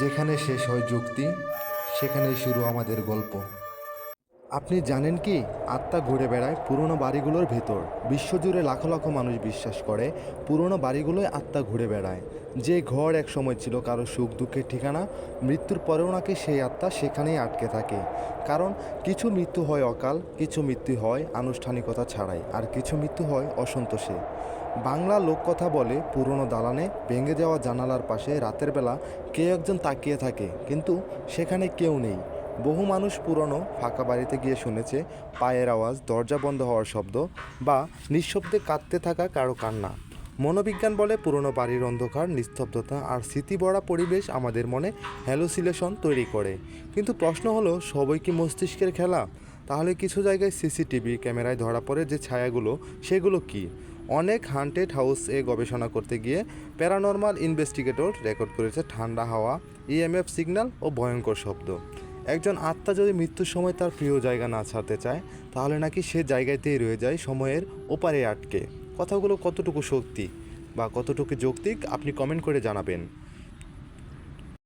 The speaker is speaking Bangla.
যেখানে শেষ হয় যুক্তি সেখানেই শুরু আমাদের গল্প। আপনি জানেন কি? আত্মা ঘুরে বেড়ায় পুরনো বাড়িগুলোর ভেতর। বিশ্বজুড়ে লাখো লাখো মানুষ বিশ্বাস করে, পুরনো বাড়িগুলোয় আত্মা ঘুরে বেড়ায়। যে ঘর এক সময় ছিল কারও সুখ দুঃখের ঠিকানা, মৃত্যুর পরেও নাকি সেই আত্মা সেখানেই আটকে থাকে। কারণ কিছু মৃত্যু হয় অকাল, কিছু মৃত্যু হয় আনুষ্ঠানিকতা ছাড়াই, আর কিছু মৃত্যু হয় অসন্তোষে। বাংলা লোককথা বলে, পুরনো দালানে ভেঙে যাওয়া জানালার পাশে রাতের বেলা কেউ একজন তাকিয়ে থাকে, কিন্তু সেখানে কেউ নেই। বহু মানুষ পুরনো ফাঁকা বাড়িতে গিয়ে শুনেছে পায়ের আওয়াজ, দরজা বন্ধ হওয়ার শব্দ বা নিঃশব্দে কাঁদতে থাকা কারও কান্না। মনোবিজ্ঞান বলে পুরনো বাড়ির অন্ধকার, নিস্তব্ধতা আর স্মৃতিভরা পরিবেশ আমাদের মনে হ্যালোসিলেশন তৈরি করে। কিন্তু প্রশ্ন হলো, সবই কি মস্তিষ্কের খেলা? তাহলে কিছু জায়গায় সিসিটিভি ক্যামেরায় ধরা পড়ে যে ছায়াগুলো, সেগুলো কি? অনেক হান্টেড হাউস এ গবেষণা করতে গিয়ে প্যারানর্মাল ইনভেস্টিগেটর রেকর্ড করেছে ঠান্ডা হাওয়া ইএমএফ সিগন্যাল ও ভয়ঙ্কর শব্দ। একজন আত্মা যদি মৃত্যুর সময় তার প্রিয় জায়গা না ছাড়তে চায়, তাহলে নাকি সে জায়গাতেই রয়ে যায় সময়ের ওপারে আটকে। কথাগুলো কতটুকু সত্যি বা কতটুকু যৌক্তিক, আপনি কমেন্ট করে জানাবেন।